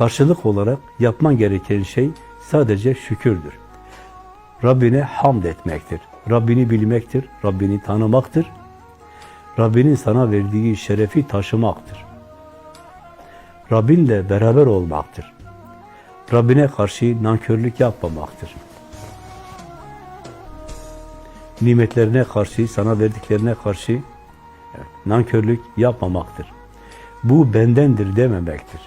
Karşılık olarak yapman gereken şey sadece şükürdür. Rabbine hamd etmektir. Rabbini bilmektir. Rabbini tanımaktır. Rabbinin sana verdiği şerefi taşımaktır. Rabbinle beraber olmaktır. Rabbine karşı nankörlük yapmamaktır. Nimetlerine karşı, sana verdiklerine karşı nankörlük yapmamaktır. Bu bendendir dememektir.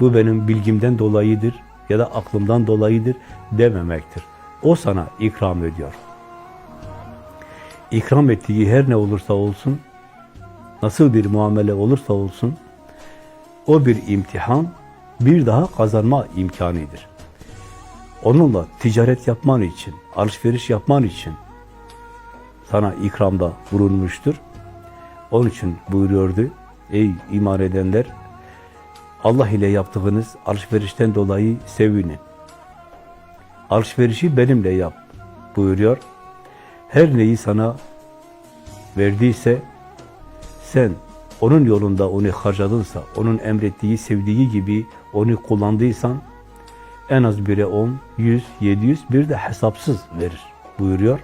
Bu benim bilgimden dolayıdır ya da aklımdan dolayıdır dememektir. O sana ikram ediyor. İkram ettiği her ne olursa olsun, nasıl bir muamele olursa olsun, o bir imtihan, bir daha kazanma imkanıdır. Onunla ticaret yapman için, alışveriş yapman için sana ikramda bulunmuştur. Onun için buyuruyordu, ey iman edenler, Allah ile yaptığınız alışverişten dolayı sevinin. Alışverişi benimle yap buyuruyor. Her neyi sana verdiyse sen onun yolunda onu harcadınsa, onun emrettiği, sevdiği gibi onu kullandıysan en az bire 10, 100, 700 bir de hesapsız verir buyuruyor.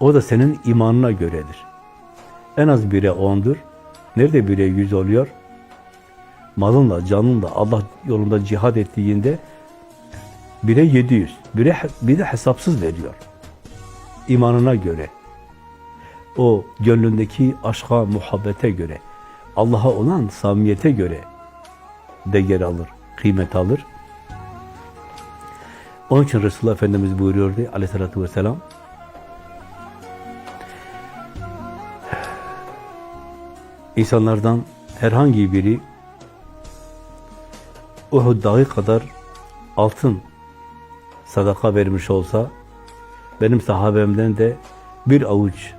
O da senin imanına göredir. En az bire 10'dur. Nerede bire 100 oluyor? Malınla, canınla Allah yolunda cihad ettiğinde bire 700, bire, bir de hesapsız veriyor. İmanına göre o gönlündeki aşka, muhabbete göre, Allah'a olan samimiyete göre değer alır, kıymet alır. Onun için Resulullah Efendimiz buyuruyordu aleyhissalatü vesselam, insanlardan herhangi biri Uhud dağı kadar altın sadaka vermiş olsa, benim sahabemden de bir avuç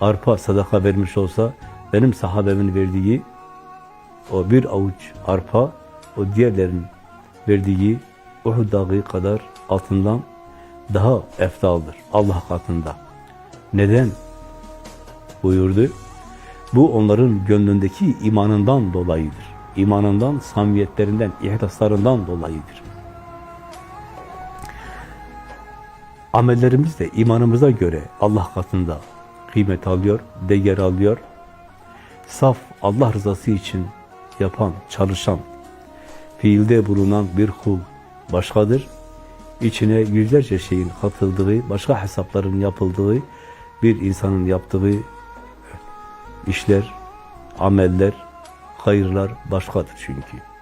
arpa sadaka vermiş olsa, benim sahabemin verdiği o bir avuç arpa, o diğerlerin verdiği Uhud dağı kadar altından daha eftaldır Allah katında. Neden? buyurdu. Bu onların gönlündeki imanından dolayıdır. İmanından, samiyetlerinden, ihlaslarından dolayıdır. Amellerimiz de imanımıza göre Allah katında kıymet alıyor, değer alıyor. Saf Allah rızası için yapan, çalışan, fiilde bulunan bir kul başkadır. İçine yüzlerce şeyin katıldığı, başka hesapların yapıldığı, bir insanın yaptığı işler, ameller, hayırlar başkadır çünkü.